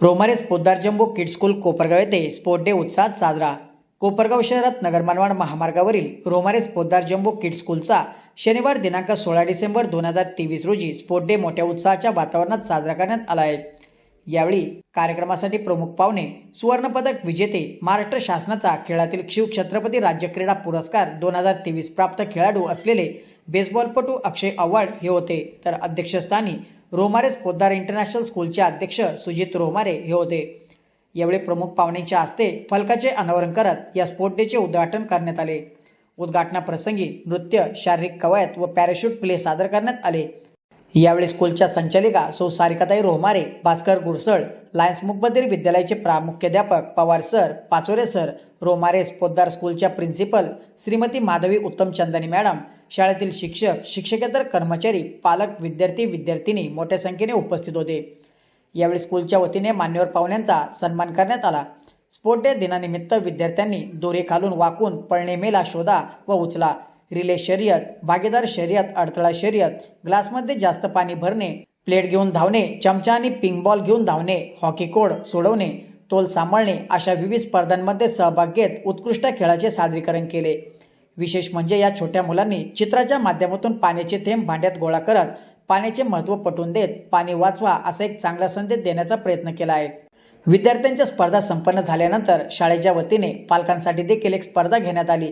रोमारेज Poddar jumbo kid school Kopargaon येथे sport day उत्साहात साजरा. कोपरगाव शहरात नगरमानवाड महामार्गावरील रोमारेज पोद्दार जम्बो किड स्कूलचा शनिवार दिनांक सोळा डिसेंबर दोन हजार तेवीस रोजी स्पोर्ट डे मोठ्या उत्साहाच्या वातावरणात साजरा करण्यात आला आहे यावेळी कार्यक्रमासाठी प्रमुख पाहुणे सुवर्णपदक विजेते महाराष्ट्र शासनाचा खेळातील शिव छत्रपती राज्य क्रीडा पुरस्कार दोन हजार तेवीस प्राप्त खेळाडू असलेले बेसबॉलपटू अक्षय आव्हाड हे होते. तर अध्यक्षस्थानी रोमारेज पोद्दार इंटरनॅशनल स्कूलचे अध्यक्ष सुजित रोमारे हे होते. यावेळी प्रमुख पाहुण्यांच्या हस्ते फलकाचे अनावरण करत या स्पोर्ट डेचे उद्घाटन करण्यात आले. उद्घाटनाप्रसंगी नृत्य शारीरिक कवायत व पॅराशूट प्ले सादर करण्यात आले. यावेळी स्कूलच्या संचालिका सौ सारिकाताई रोहमारे भास्कर गुरसळ लायन्स मुकबधीर विद्यालयाचे प्रामुख्याध्यापक पवार सर पाचोरे सर रोमारेस पोद्दार स्कूलच्या प्रिन्सिपल श्रीमती माधवी उत्तम चंदनी मॅडम शाळेतील शिक्षक शिक्षकेतर कर्मचारी पालक विद्यार्थी विद्यार्थिनी मोठ्या संख्येने उपस्थित होते. यावेळी स्कूलच्या वतीने मान्यवर पाहुण्यांचा सन्मान करण्यात आला. स्पोर्ट डे दिनानिमित्त विद्यार्थ्यांनी दोरे खालून वाकून पळणे मेला शोधा व उचला. रिले शर्यत भागीदार शर्यत अडथळा शर्यत ग्लासमध्ये जास्त पाणी भरणे प्लेट घेऊन धावणे चमचा आणि पिंग बॉल घेऊन धावणे हॉकी कोड सोडवणे तोल सांभाळणे अशा विविध स्पर्धांमध्ये सहभाग घेत उत्कृष्ट खेळाचे सादरीकरण केले. विशेष म्हणजे या छोट्या मुलांनी चित्राच्या माध्यमातून पाण्याचे थेंब भांड्यात गोळा करत पाण्याचे महत्त्व पटवून देत पाणी वाचवा असा एक चांगला संदेश देण्याचा प्रयत्न केला आहे. विद्यार्थ्यांच्या स्पर्धा संपन्न झाल्यानंतर शाळेच्या वतीने पालकांसाठी देखील एक स्पर्धा घेण्यात आली.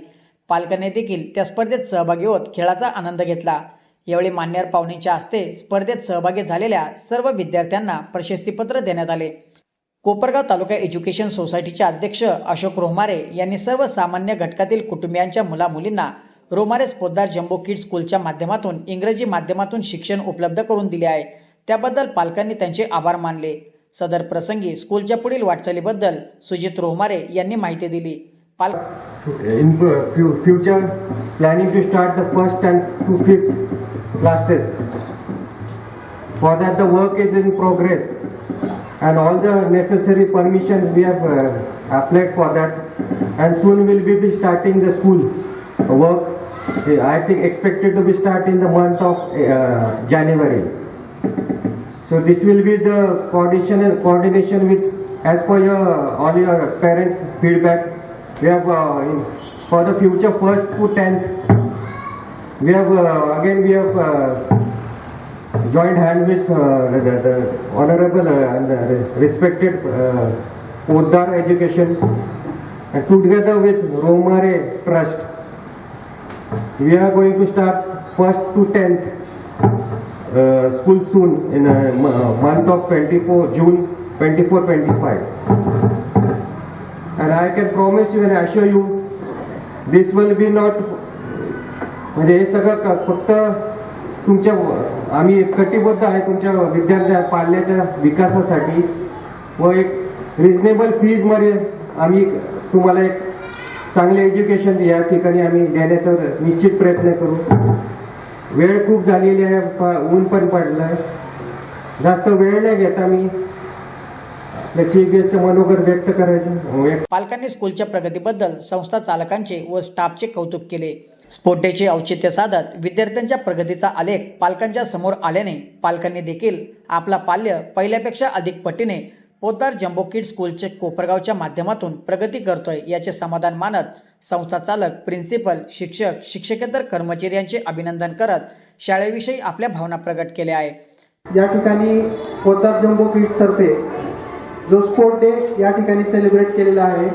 पालकांनी देखील त्या स्पर्धेत सहभागी होत खेळाचा आनंद घेतला. यावेळी मान्यवर पाहुण्यांच्या हस्ते स्पर्धेत सहभागी झालेल्या सर्व विद्यार्थ्यांना प्रशस्तीपत्र देण्यात आले. कोपरगाव तालुका एज्युकेशन सोसायटीचे अध्यक्ष अशोक रोमारे यांनी सर्व सामान्य घटकातील कुटुंबियांच्या मुलामुलींना रोमारेस पोद्दार जम्बो किड स्कूलच्या माध्यमातून इंग्रजी माध्यमातून शिक्षण उपलब्ध करून दिले आहे. त्याबद्दल पालकांनी त्यांचे आभार मानले. सदर प्रसंगी स्कूलच्या पुढील वाटचालीबद्दल सुजित रोमारे यांनी माहिती दिली. In fu- fu- future planning to start the first and to fifth classes. For that the work is in progress. And all the necessary permissions we have uh, applied for that. And soon will be starting the school work. I think expected to be start in the month of uh, january. So this will be the coordination coordination with as per your all your parents feedback. We have uh, for the future first to tenth. We have uh, again we have uh, joined hand with the, the honorable and respected uh, Education and together with Romare Trust. We are going to start first to tenth uh, school soon in a month of 24 June 24-25 and I can promise you and assure you this will be not म्हणजे हे सगळं फक्त तुमच्या आम्ही कटिबद्ध आहे तुमच्या विद्यार्थ्या पाल्याच्या विकासासाठी व एक रिजनेबल फीजमध्ये आम्ही तुम्हाला एक चांगले एज्युकेशन या ठिकाणी आम्ही देण्याचा निश्चित प्रयत्न करू. वेळ खूप झालेली आहे प- ऊन पण पडलं आहे जास्त वेळ नाही घेता मी मनोगत व्यक्त करायचे. पालकांनी स्कूलच्या प्रगतीबद्दल संस्था चालकांचे व स्टाफचे कौतुक केले. स्पोर्ट डेचे औचित्य साधत विद्यार्थ्यांच्या प्रगतीचा आलेख पालकांच्या समोर आल्याने पालकांनी देखील आपला पाल्य पहिल्यापेक्षा अधिक पटीने पोद्दार जम्बो किड स्कूलचे कोपरगावच्या माध्यमातून प्रगती करतोय याचे समाधान मानत संस्था चालक प्रिन्सिपल शिक्षक शिक्षकेतर कर्मचारी यांचे अभिनंदन करत शाळेविषयी आपल्या भावना प्रकट केल्या आहे या ठिकाणी पोतार जम्बो किड्स तर्फे जो स्पोर्ट डे या ठिकाणी सेलिब्रेट केलेला आहे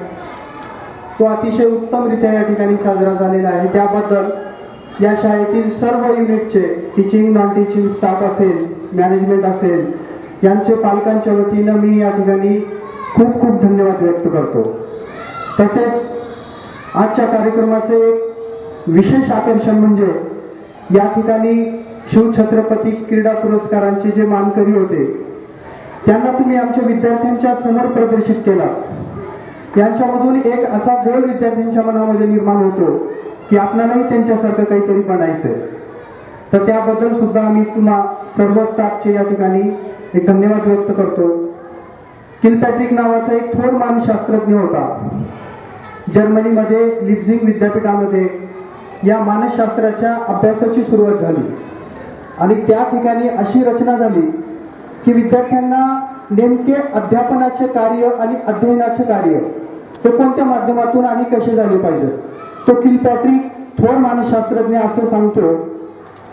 तो अतिशय उत्तमरित्या या ठिकाणी साजरा झालेला आहे. त्याबद्दल या शाळेतील सर्व युनिटचे टीचिंग नॉन टीचिंग स्टाफ असेल मॅनेजमेंट असेल यांचे पालकांच्या वतीनं मी या ठिकाणी खूप खूप धन्यवाद व्यक्त करतो. तसेच आजच्या कार्यक्रमाचे एक विशेष आकर्षण म्हणजे या ठिकाणी शिवछत्रपती क्रीडा पुरस्कारांचे जे मानकरी होते त्यांना तुम्ही आमच्या विद्यार्थ्यांच्या समोर प्रदर्शित केला. यांच्यामधून एक असा गोल विद्यार्थ्यांच्या मनामध्ये निर्माण होतो की आपल्यालाही त्यांच्यासारखं काहीतरी बनायचं तर त्याबद्दल सुद्धा आम्ही तुम्हा सर्व स्टाफचे या ठिकाणी एक धन्यवाद व्यक्त करतो. किलपॅट्रिक नावाचा एक थोर मानसशास्त्रज्ञ होता. जर्मनीमध्ये लिप्झिंग विद्यापीठामध्ये या मानसशास्त्राच्या अभ्यासाची सुरुवात झाली. आणि त्या ठिकाणी अशी रचना झाली की विद्यार्थ्यांना नेमके अध्यापनाचे कार्य आणि अध्ययनाचे कार्य हे कोणत्या माध्यमातून आणि कसे झाले पाहिजेत तो किलपॅट्रिक थोर मानसशास्त्रज्ञ असं सांगतो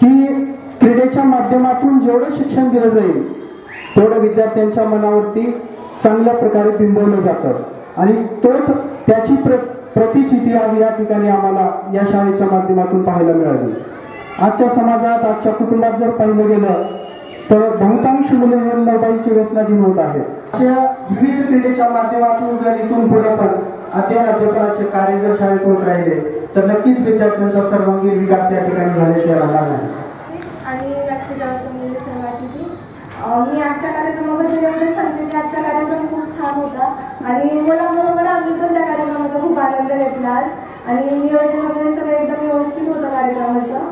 की क्रीडेच्या माध्यमातून जेवढं शिक्षण दिलं जाईल तेवढं विद्यार्थ्यांच्या मनावरती चांगल्या प्रकारे बिंबवलं जातं. आणि तोच त्याची प्र प्रतिचिती आज या ठिकाणी आम्हाला या शाळेच्या माध्यमातून पाहायला मिळाली. आजच्या समाजात आजच्या कुटुंबात जर पाहिलं गेलं तर बहुतांश मुले हे मोबाईलची व्यसनाधीन होत आहेत. अशा विविध क्रीडेच्या माध्यमातून जर इथून पुढे पण अध्ययन अध्यापनाचे कार्य जर शाळेत होत राहिले तर नक्कीच विद्यार्थ्यांचा सर्वांगीण विकास या ठिकाणी झाल्याशिवाय राहणार नाही. आणि व्यासपीठावरचं मूल्य म्हणजे मी आजच्या कार्यक्रमाबद्दल एवढंच सांगते की आजचा कार्यक्रम खूप छान होता. आणि मुलांबरोबर आम्ही पण त्या कार्यक्रमाचा खूप आनंद घेतला आज. आणि नियोजन वगैरे सगळं एकदम व्यवस्थित होतं कार्यक्रमाचं.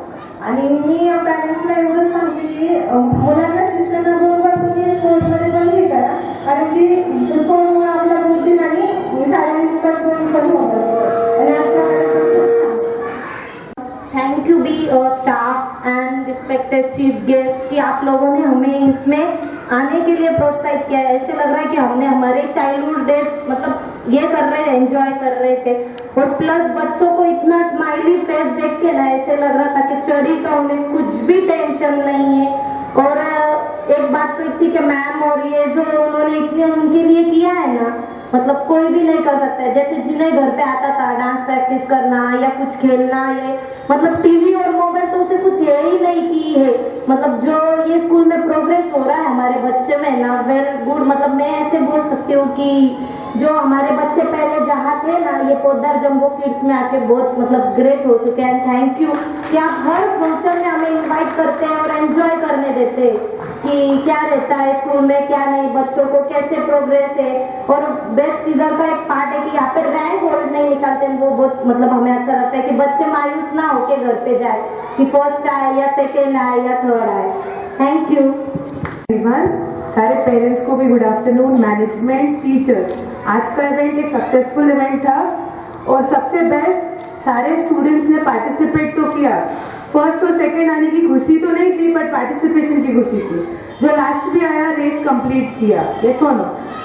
Thank you be staff and respected chief guest कि आप लोगों ने हमें इसमें आने के लिए प्रोत्साहित किया ऐसे लग रहा है कि हमने हमारे चाइल्डहुड डेज़ मतलब ये कर रहे थे एंजॉय कर रहे थे। और प्लस बच्चों को इतना स्माइली फेस देख के ना ऐसे लग रहा था कि स्टडी का उन्हें कुछ भी टेंशन नहीं है। और एक बात तो इतनी कि मैम और ये जो उन्होंने इतने उनके लिए किया है ना मतलब कोई भी नहीं कर सकता है। जैसे जिन्हें घर पे आता था डांस प्रैक्टिस करना या कुछ खेलना, ये मतलब टीवी और मोबाइल तो उसे कुछ है ही नहीं की है। मतलब जो ये स्कूल में प्रोग्रेस हो रहा है हमारे बच्चे में, ना वेल गुड मतलब मैं ऐसे बोल सकती हूँ कि जो हमारे बच्चे पहले जहाँ थे ना, ये पोदार जम्बो किड्स में आके बहुत मतलब ग्रेट हो चुके हैं। थैंक यू कि आप हर फ़ंक्शन में हमें इनवाइट करते हैं और एंजॉय करने देते हैं कि क्या रहता है स्कूल में, क्या नहीं, बच्चों को कैसे प्रोग्रेस है। और बेस्ट इधर का एक पार्ट है कि यहाँ पे रैंक होल्ड नहीं निकालते वो बहुत मतलब हमें अच्छा लगता है कि बच्चे मायूस ना होके घर पे जाए, कि फ़र्स्ट आए या सेकेंड आए या थर्ड थैंक यू सारे पेरेंट्स को भी गुड आफ्टरनून मैनेजमेंट टीचर्स आज का इवेंट एक सक्सेसफुल इवेंट था और सबसे बेस्ट सारे स्टूडेंट्स ने पार्टिसिपेट तो किया। फ़र्स्ट और सेकंड आने की खुशी तो नहीं थी बट पार्टिसिपेशन की खुशी थी। जो लास्ट भी आया रेस कंप्लीट किया। ये सोनो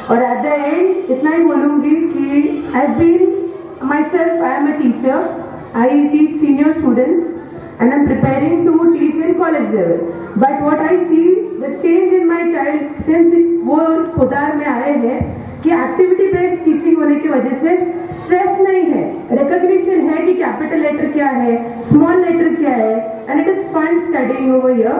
और एट द एंड इतना ही बोलूँगी कि I been myself I am a teacher I teach senior students and I'm preparing to teach in college level. But what I see, the change in my child since वो खुदार में आए हैं कि activity based teaching होने की वजह से stress नहीं है रिकॉग्निशन है कि कैपिटल लेटर क्या है स्मॉल लेटर क्या है and it is fun studying over year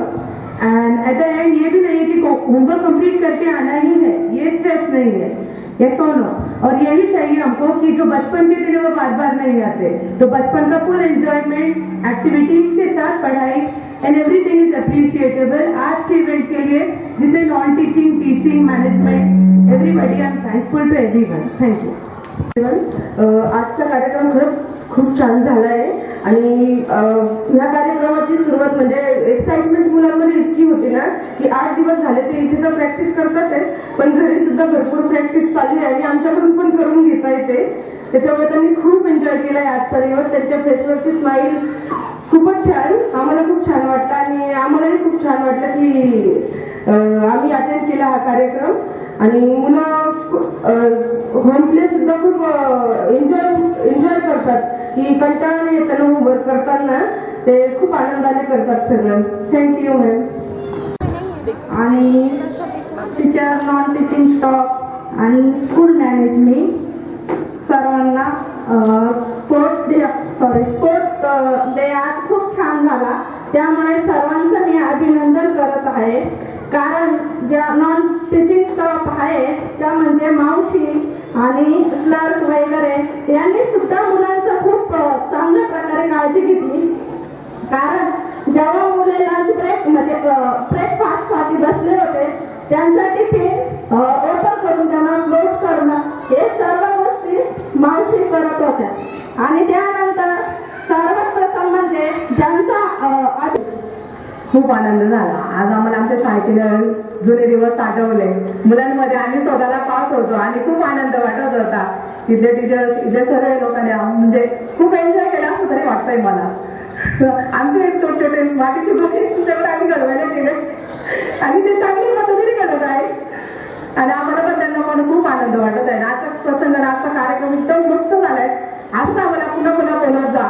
and at the end ये भी नहीं है कि होमवर्क कंप्लीट करके आना ही है ये स्ट्रेस नहीं है ये सोनो और यही चाहिए हमको कि जो बचपन के दिन है वो बार बार नहीं आते तो बचपन का फुल एंजॉयमेंट एक्टिविटीज़ के साथ पढ़ाई एंड एवरीथिंग इज़ अप्रिशिएटेबल आज के इवेंट के लिए जितने non teaching teaching management everybody I am thankful to everyone thank you आजचा कार्यक्रम खूप छान आहे आणि ह्या कार्यक्रमाची सुरुवात म्हणजे एक्साइटमेंट मुलांमध्ये इतकी होती ना की आठ दिवस झाले ते इथे तर प्रॅक्टिस करतच आहे पण घरी सुद्धा भरपूर प्रॅक्टिस चालली आहे आणि आमच्याकडून पण करून घेता येते. त्याच्यामुळे त्यांनी खूप एन्जॉय केला आहे आजचा दिवस. त्यांच्या फेसवरची स्माईल खूपच छान. आम्हाला खूप छान वाटलं आणि आम्हालाही खूप छान वाटलं की आम्ही अटेंड केला हा कार्यक्रम. आणि मुलं होम प्ले सुद्धा खूप एन्जॉय एन्जॉय करतात. की कंटाळा नाही येत त्यांना करताना. ते खूप आनंदाने करतात सगळं. थँक्यू मॅम आणि टीचर नॉन टीचिंग स्टॉप आणि स्कूल मॅनेजमेंट सर्वांना sport day sorry sport day आज खूप छान झाला. त्यामुळे सर्वांचं मी अभिनंदन करत आहे. कारण ज्या नॉन टीचिंग स्टाफ आहे त्या म्हणजे मावशी आणि क्लर्क वगैरे यांनी सुद्धा मुलांचं खूप चांगल्या प्रकारे काळजी घेतली. कारण जेव्हा मुले लंच ब्रेक म्हणजे ब्रेकफास्टसाठी बसले होते त्यांचा टिफिन ओपन करून त्यांना क्लोज करणं हे सर्व मावशी करत होत्या. आणि त्यानंतर सर्वात प्रथम म्हणजे ज्यांचा आधी- खूप आनंद झाला. आज आम्हाला आमच्या शाळेचे जुने दिवस आठवले. मुलांमध्ये आम्ही स्वतःला पाहत होतो आणि खूप आनंद वाटत होता. इथले टीचर्स इथले सगळे लोकांनी म्हणजे खूप एन्जॉय केला असं तरी वाटतंय मला. आमचे छोटे छोटे बाकीचे गोष्टी तुमच्याकडे आम्ही घडवायला गेले. आणि ते चांगली पद्धतीने घडत आहे आणि आम्हाला पण त्यांना मला खूप आनंद वाटत आहे. आजचा प्रसंग आजचा कार्यक्रम एकदम मस्त झालाय. असं आम्हाला पुन्हा पुन्हा बोलत जा.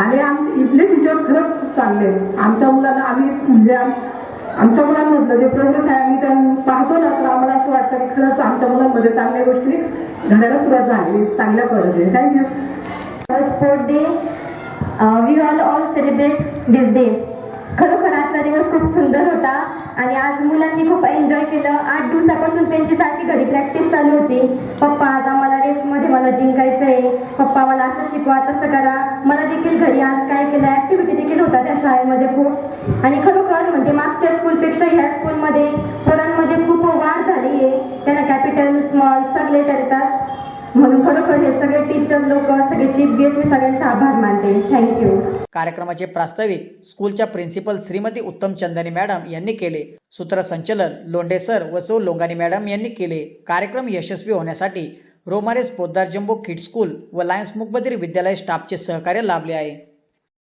आणि आमचे इथले टीचर्स खरंच खूप चांगले आहेत. आमच्या मुलांना आम्ही म्हणजे आमच्या मुलांमधलं जे प्रोग्रेस आहे आम्ही त्या पाहतो ना तर आम्हाला असं वाटतं की खरंच आमच्या मुलांमध्ये चांगल्या गोष्टी घडायला सुरुवात झाली. चांगल्या पद्धतीने. Thank you sport day we all all celebrate this day खरोखर आजचा दिवस खूप सुंदर होता आणि आज मुलांनी खूप एन्जॉय केलं. आठ दिवसापासून त्यांची सारखी घरी प्रॅक्टिस चालू होती. पप्पा आज आम्हाला रेसमध्ये मला जिंकायचं आहे पप्पा मला असं शिकवा तसं करा. मला देखील घरी आज काय केलं ॲक्टिव्हिटी देखील होता त्या शाळेमध्ये खूप. आणि खरोखर म्हणजे मागच्या स्कूलपेक्षा ह्या स्कूलमध्ये पोरांमध्ये खूप वाढ झाली आहे त्यांना कॅपिटल स्मॉल सगळे करतात. म्हणून खरोखर हे सगळे टीचर लोक सगळे चीफ गेस्ट मी सगळ्यांचा आभार मानते. थँक्यू कार्यक्रमाचे प्रास्ताविक स्कूलच्या प्रिन्सिपल श्रीमती उत्तम चंदनी मॅडम यांनी केले. सूत्रसंचलन लोंढे सर व सौ लोंगानी मॅडम यांनी केले. कार्यक्रम यशस्वी होण्यासाठी रोमारेस पोद्दार जम्बो किड स्कूल व लायन्स मुकबधीर विद्यालय स्टाफचे सहकार्य लाभले आहे.